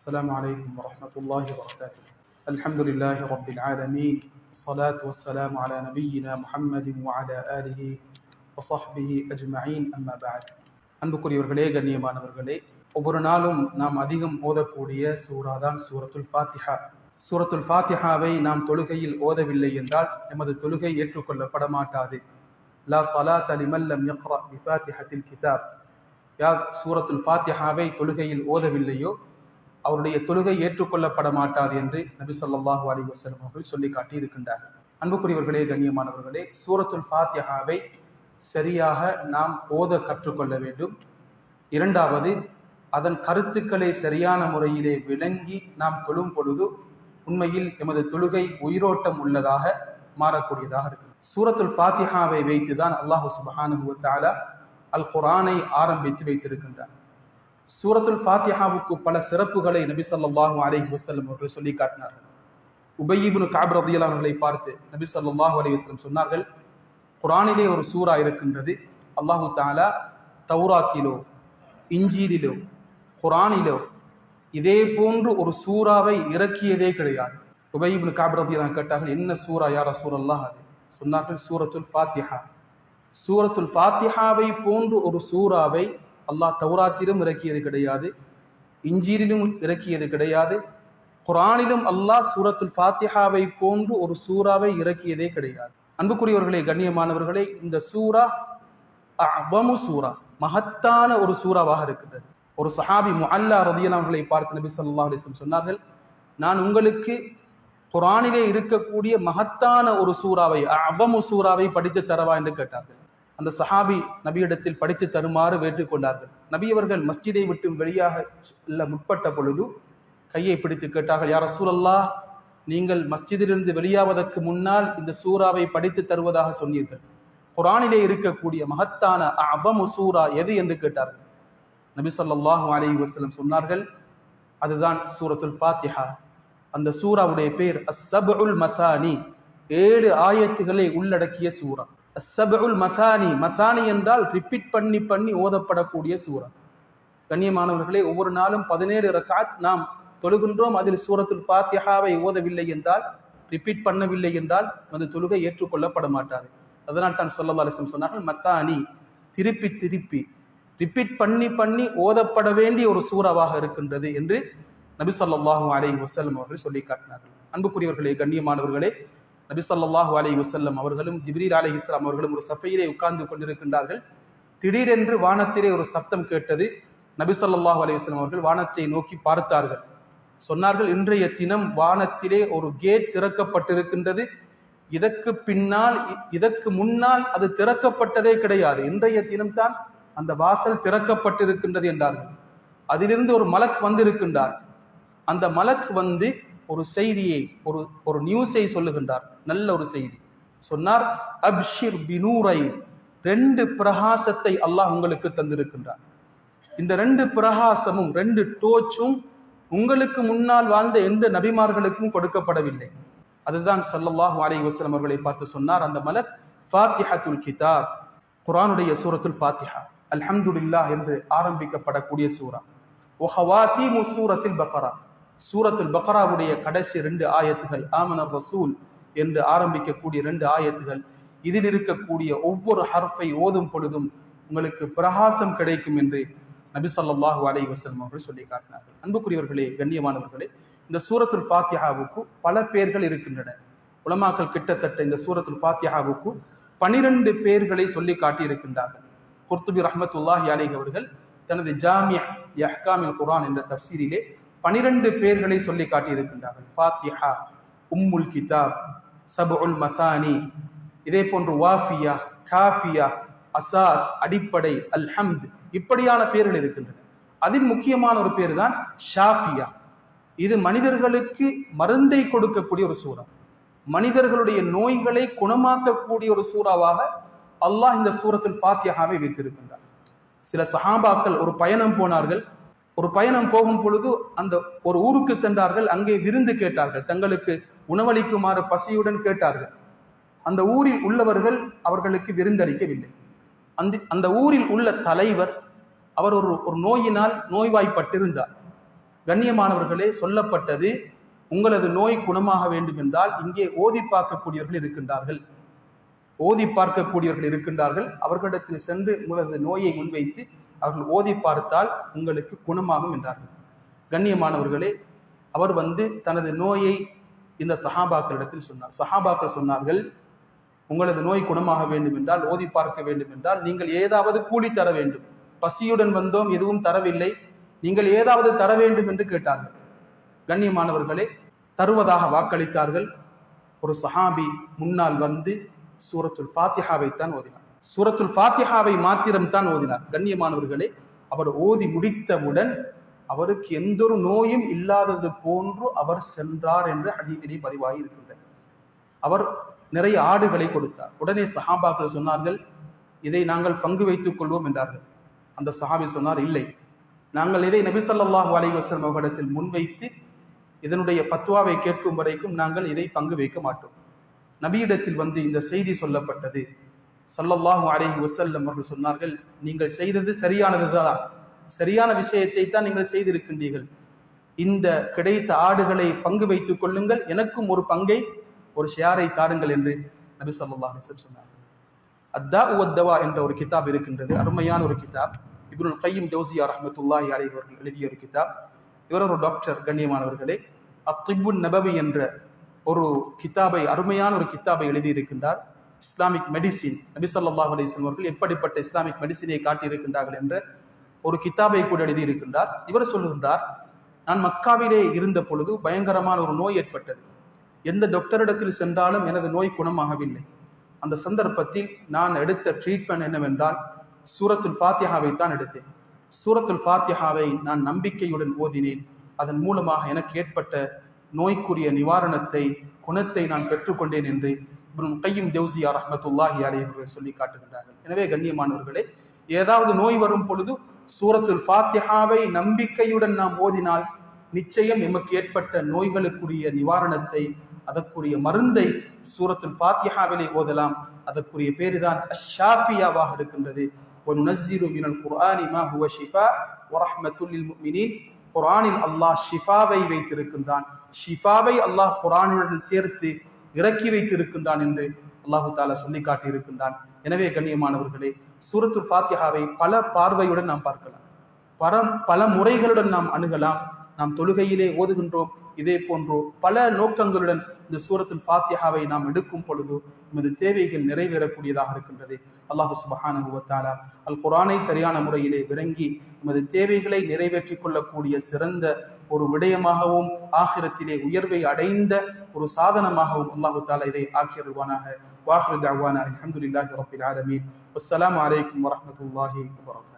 السلام عليكم ورحمة الله وبركاته الحمد لله رب العالمين الصلاة والسلام على نبينا محمد وعلى آله وصحبه أجمعين أما بعد அன்புக்குரியவர்களே கண்ணியமானவர்களே ஒவ்வொரு நாளும் நாம் அதிகம் ஓதக்கூடிய சூரா தான் சூரத்துல் ஃபாத்திஹா சூரத்துல் ஃபாத்திஹாவை நாம் தொழுகையில் ஓதவில்லை என்றால் எமது தொழுகை ஏற்றுக்கொள்ளப்பட மாட்டாது லா சலாத் அலிமல்லம் யக்ரா பிஃபாத்திஹத்தில் கிதாப் யார் சூரத்துல் ஃபாத்திஹாவை தொழுகையில் ஓதவில்லையோ அவருடைய தொழுகை ஏற்றுக்கொள்ளப்பட மாட்டாது என்று நபி சொல்லாஹு அலி வசலம் அவர்கள் சொல்லி காட்டி இருக்கின்றார் அன்புக்குரியவர்களே கண்ணியமானவர்களே சூரத்துல் ஃபாத்திஹாவை சரியாக நாம் ஓத கற்றுக்கொள்ள வேண்டும். இரண்டாவது அதன் கருத்துக்களை சரியான முறையிலே விளங்கி நாம் தொழும் பொழுது உண்மையில் எமது தொழுகை உயிரோட்டம் உள்ளதாக மாறக்கூடியதாக இருக்கும். சூரத்துல் ஃபாத்திஹாவை வைத்து தான் அல்லாஹு சுபஹானு வ அல் குரானை ஆரம்பித்து வைத்திருக்கின்றார். சூரத்துல் ஃபாத்திஹாவுக்கு பல சிறப்புகளை நபி ஸல்லல்லாஹு அலஹி வசல்லம் அவர்கள் சொல்லி காட்டினார்கள். உபய் இப்னு அவர்களை பார்த்து நபி ஸல்லல்லாஹு அலி வஸ்லம் சொன்னார்கள் குரானிலே ஒரு சூரா இருக்கின்றது. அல்லாஹு தாலா தௌராத்திலோ இஞ்சீலிலோ குரானிலோ இதே போன்று ஒரு சூறாவை இறக்கியதே கிடையாது. உபய் இப்னு கேட்டார்கள் என்ன சூரா யார ரசூலல்லாஹ்? அது சொன்னார்கள் சூரத்துல் ஃபாத்திஹா. சூரத்துல் ஃபாத்திஹாவை போன்று ஒரு சூறாவை அல்லாஹ் தௌராத்திலும் இறக்கியது கிடையாது இஞ்சீரிலும் இறக்கியது கிடையாது குரானிலும் அல்லாஹ் சூரத்துல் ஃபாத்திஹாவை போன்று ஒரு சூறாவை இறக்கியதே கிடையாது. அன்புக்குரியவர்களே கண்ணியமானவர்களே இந்த சூரா அபமு சூரா மகத்தான ஒரு சூறாவாக இருக்கிறது ஒரு சஹாபி முஅல்லா ரதியனவர்களை பார்த்து நபி சொல்லா அலிஸ்லம் சொன்னார்கள் நான் உங்களுக்கு குரானிலே இருக்கக்கூடிய மகத்தான ஒரு சூறாவை அபமு சூறாவை படித்து தரவா? என்று கேட்டார்கள். அந்த சஹாபி நபியிடத்தில் படித்து தருமாறு வேற்றுக்கொண்டார்கள் நபியவர்கள் மஸ்ஜிதை விட்டு வெளியாக செல்ல முற்பட்ட பொழுது கையை பிடித்து கேட்டார்கள் யார் சூழல்லா நீங்கள் மஸ்ஜிதிலிருந்து வெளியாவதற்கு முன்னால் இந்த சூறாவை படித்து தருவதாக சொன்னீர்கள். குரானிலே இருக்கக்கூடிய மகத்தான அவமு சூரா எது? என்று கேட்டார்கள். நபி சொல்லாஹு அலி வசலம் சொன்னார்கள் அதுதான் சூரத்துல் ஃபாத்திஹா. அந்த சூராவுடைய பேர் அசபுல் மசானி ஏழு ஆயத்துகளை உள்ளடக்கிய சூரா சபுல் மசானி. மசானி என்றால் ரிப்பீட் பண்ணி பண்ணி ஓதப்படக்கூடிய சூரா கண்ணியமானவர்களே ஒவ்வொரு நாளும் பதினேழு ரகாத் நாம் தொழுகின்றோம். அதில் சூரத்துல் ஃபாத்திஹாவை ஓதவில்லை என்றால் ரிப்பீட் பண்ணவில்லை என்றால் அந்த தொழுகை ஏற்றுக்கொள்ளப்பட மாட்டாது அதனால் தான் சொல்லல்லா அலிஸ்லம் சொன்னார்கள் மத்தானி திருப்பி திருப்பி. ரிப்பீட் பண்ணி பண்ணி ஓதப்பட வேண்டிய ஒரு சூறாவாக இருக்கின்றது என்று நபி சொல்லாஹு அலை வசலம் அவர்கள் சொல்லி காட்டினார்கள். அன்புக்குரியவர்களே கண்ணியமானவர்களே நபி அலி வசல்லம் அவர்களும் ஜிப்ரீல் அலி இஸ்லாம் அவர்களும் ஒரு சஃபையிலே உட்கார்ந்து கொண்டிருக்கின்றார்கள். திடீரென்று வானத்திலே ஒரு சப்தம் கேட்டது. நபி அலி வஸ்லம் அவர்கள் வானத்தை நோக்கி பார்த்தார்கள். சொன்னார்கள் இன்றைய தினம் வானத்திலே ஒரு கேட் திறக்கப்பட்டிருக்கின்றது. இதற்கு பின்னால் இதற்கு முன்னால் அது திறக்கப்பட்டதே கிடையாது. இன்றைய தினம்தான் அந்த வாசல் திறக்கப்பட்டிருக்கின்றது என்றார்கள். அதிலிருந்து ஒரு மலக் வந்திருக்கின்றார். அந்த மலக் வந்து ஒரு செய்தியை ஒரு ஒரு நியூஸை சொல்லுகின்றார். நல்ல ஒரு செய்தி. சொன்னார் அப்ஷிர் பினூரை ரெண்டு பிரகாசத்தை அல்லாஹ் உங்களுக்கு தந்திருக்கின்றார். இந்த ரெண்டு பிரகாசமும் ரெண்டு டோச்சும் உங்களுக்கு முன்னால் வாழ்ந்த எந்த நபிமார்களுக்கும் கொடுக்கப்படவில்லை. அதுதான் சல்லல்லாஹு அலைஹி வசலம் அவர்களை பார்த்து சொன்னார். அந்த மலர் ஃபாத்திஹத்துல் கிதாப். குரானுடைய சூரத்துல் ஃபாத்திஹா. அல்ஹம்துல்லா என்று ஆரம்பிக்கப்படக்கூடிய சூரா. ஒஹவாத்தி முசூரத்தில் பக்ரா. சூரத்துல் பக்ராவுடைய கடைசி ரெண்டு ஆயத்துகள் ஆமனர் ரசூல் என்று ஆரம்பிக்கக்கூடிய ரெண்டு ஆயத்துகள் இதில் இருக்கக்கூடிய ஒவ்வொரு ஹர்ஃபை ஓதும் பொழுதும் உங்களுக்கு பிரகாசம் கிடைக்கும் என்று நபி சொல்லாஹு அலை வசல்லம் அவர்கள் சொல்லி காட்டினார்கள். அன்புக்குரியவர்களே கண்ணியமானவர்களே இந்த சூரத்துல் ஃபாத்தியாவுக்கு பல பேர்கள் இருக்கின்றன. உலமாக்கள் கிட்டத்தட்ட இந்த சூரத்துல் ஃபாத்தியாவுக்கு பனிரெண்டு பேர்களை சொல்லி காட்டியிருக்கின்றார்கள். குர்துபி ரஹமத்துல்லாஹி அலை அவர்கள் தனது ஜாமியா யஹ்காமில் குரான் என்ற தப்சீரிலே பனிரெண்டு பேர்களை சொல்லி காட்டியிருக்கின்றார்கள். ஃபாத்திஹா உம்முல் கிதாப் சபுல் மதானி இதே போன்று வாஃபியா காஃபியா அசாஸ் அடிப்படை அல்ஹம்த் இப்படியான பேர்கள் இருக்கின்றன. அதில் முக்கியமான ஒரு பேர் தான் ஷாஃபியா. இது மனிதர்களுக்கு மருந்தை கொடுக்கக்கூடிய ஒரு சூறா. மனிதர்களுடைய நோய்களை குணமாக்கக்கூடிய ஒரு சூறாவாக அல்லாஹ் இந்த சூரத்தில் ஃபாத்தியாவை வைத்திருக்கின்றார். சில சஹாபாக்கள் ஒரு பயணம் போனார்கள். ஒரு பயணம் போகும் பொழுது அந்த ஒரு ஊருக்கு சென்றார்கள். அங்கே விருந்து கேட்டார்கள். தங்களுக்கு உணவளிக்குமாறு பசியுடன் கேட்டார்கள். அந்த ஊரில் உள்ளவர்கள் அவர்களுக்கு விருந்தளிக்கவில்லை. அந்த அந்த ஊரில் உள்ள தலைவர் அவர் ஒரு ஒரு நோயினால் நோய்வாய்ப்பட்டிருந்தார். கண்ணியமானவர்களே சொல்லப்பட்டது உங்களது நோய் குணமாக வேண்டும் என்றால் இங்கே ஓதி பார்க்கக்கூடியவர்கள் இருக்கின்றார்கள். ஓதி பார்க்கக்கூடியவர்கள் இருக்கின்றார்கள். அவர்களிடத்தில் சென்று உங்களது நோயை முன்வைத்து அவர்கள் ஓதி பார்த்தால் உங்களுக்கு குணமாகும் என்றார்கள். கண்ணியமானவர்களே அவர் வந்து தனது நோயை இந்த சஹாபாக்களிடத்தில் சொன்னார். சஹாபாக்கள் சொன்னார்கள் உங்களது நோய் குணமாக வேண்டும் என்றால் ஓதி பார்க்க வேண்டும் என்றால் நீங்கள் ஏதாவது கூலி தர வேண்டும். பசியுடன் வந்தோம் எதுவும் தரவில்லை. நீங்கள் ஏதாவது தர வேண்டும் என்று கேட்டார்கள். கண்ணியமானவர்களே தருவதாக வாக்களித்தார்கள். ஒரு சஹாபி முன்னால் வந்து சூரத்துல் ஃபாத்திஹாவை தான் ஓதினார். சூரத்துல் ஃபாத்திஹாவை மாத்திரம் தான் ஓதினார். கண்ணியமானவர்களே அவர் ஓதி முடித்தவுடன் அவருக்கு எந்த ஒரு நோயும் இல்லாதது போன்று அவர் சென்றார் என்று ஹதீதிலே பதிவாகி இருக்கின்றது. அவர் நிறைய ஆடுகளை கொடுத்தார். உடனே சஹாபாக்கள் சொன்னார்கள் இதை நாங்கள் பங்கு வைத்துக் கொள்வோம் என்றார்கள். அந்த சஹாபி சொன்னார் இல்லை. நாங்கள் இதை நபிசல்லாஹு அலைவசம் அலைஹி அவர்களிடத்தில் முன்வைத்து இதனுடைய ஃபத்வாவை கேட்கும் வரைக்கும் நாங்கள் இதை பங்கு வைக்க மாட்டோம். நபியிடத்தில் வந்து இந்த செய்தி சொல்லப்பட்டது. சல்லல்லாஹு அலைஹி வசல்லம் அவர்கள் சொன்னார்கள் நீங்கள் செய்தது சரியானதுதான். சரியான விஷயத்தை தான் நீங்கள் செய்திருக்கின்றீர்கள். இந்த கிடைத்த ஆடுகளை பங்கு வைத்துக் கொள்ளுங்கள். எனக்கும் ஒரு பங்கை ஒரு ஷியாரை தாருங்கள் என்று நபி ஸல்லல்லாஹு அலைஹி சொன்னார்கள். அத்தா உத்தவா என்ற ஒரு கிதாப் இருக்கின்றது. அருமையான ஒரு கிதாப். இப்ருல் கையும் ஜோசியா ரஹமத்துல்லாஹி அலைவர்கள் அவர்கள் எழுதிய ஒரு கிதாப். இவர் ஒரு டாக்டர் கண்ணியமானவர்களே அத்திபுன் நபவி என்ற ஒரு கிதாபை அருமையான ஒரு கித்தாபை எழுதியிருக்கின்றார். இஸ்லாமிக் மெடிசின் நபிசல்லாஹ் அலிஸ்லாம் அவர்கள் எப்படிப்பட்ட இஸ்லாமிக் மெடிசினை காட்டியிருக்கின்றார்கள் என்ற ஒரு கித்தாபை கூட எழுதியிருக்கின்றார். இவர் சொல்லுகின்றார் நான் மக்காவிலே இருந்த பொழுது பயங்கரமான ஒரு நோய் ஏற்பட்டது. எந்த டாக்டரிடத்தில் சென்றாலும் எனது நோய் குணமாகவில்லை. அந்த சந்தர்ப்பத்தில் நான் எடுத்த ட்ரீட்மெண்ட் என்னவென்றால் சூரத்துல் ஃபாத்தியாவை தான் எடுத்தேன். சூரத்துல் ஃபாத்தியாவை நான் நம்பிக்கையுடன் ஓதினேன். அதன் மூலமாக எனக்கு ஏற்பட்ட நோய்க்குரிய நிவாரணத்தை குணத்தை நான் பெற்றுக்கொண்டேன் என்று இப்ரும் கையும் தேவ்சியா ரஹமத்துல்லாஹி அலை சொல்லி காட்டுகின்றார்கள். எனவே கண்ணியமானவர்களே ஏதாவது நோய் வரும் பொழுது சூரத்துல் ஃபாத்திஹாவை நம்பிக்கையுடன் நாம் ஓதினால் நிச்சயம் எமக்கு ஏற்பட்ட நோய்களுக்குரிய நிவாரணத்தை அதற்குரிய மருந்தை சூரத்துல் ஃபாத்திஹாவிலே ஓதலாம். அதற்குரிய பேரு தான் அஷாஃபியாவாக இருக்கின்றது. ஒன் நசீரு மினல் குர்ஆனி மா ஹுவ ஷிஃபா வரஹ்மத்துல் லில் குரானில் அல்லாஹ் ஷிஃபாவை வைத்திருக்கின்றான். ஷிஃபாவை அல்லாஹ் குரானுடன் சேர்த்து இறக்கி வைத்திருக்கின்றான் என்று அல்லாஹு தாலா சொல்லி காட்டியிருக்கின்றான் எனவே கண்ணியமானவர்களே சூரத்து ஃபாத்தியாவை பல பார்வையுடன் நாம் பார்க்கலாம். பல பல முறைகளுடன் நாம் அணுகலாம். நாம் தொழுகையிலே ஓதுகின்றோம் இதே போன்றோ பல நோக்கங்களுடன் இந்த சூரத்தில் பாத்தியாவை நாம் எடுக்கும் பொழுது நமது தேவைகள் நிறைவேறக்கூடியதாக இருக்கின்றது. அல்லாஹு சுபஹானஹு அல் குரானை சரியான முறையிலே விளங்கி நமது தேவைகளை நிறைவேற்றிக் கொள்ளக்கூடிய சிறந்த ஒரு விடயமாகவும் ஆகிரத்திலே உயர்வை அடைந்த ஒரு சாதனமாகவும் அல்லாஹு தாலா இதை ஆக்கியருவானாக வாஹிரு தஅவானா அலமதுல்லாஹி ரபில் ஆலமீன். அஸ்லாம் வலைக்கம் வரமத்துல்லாஹி வரகம்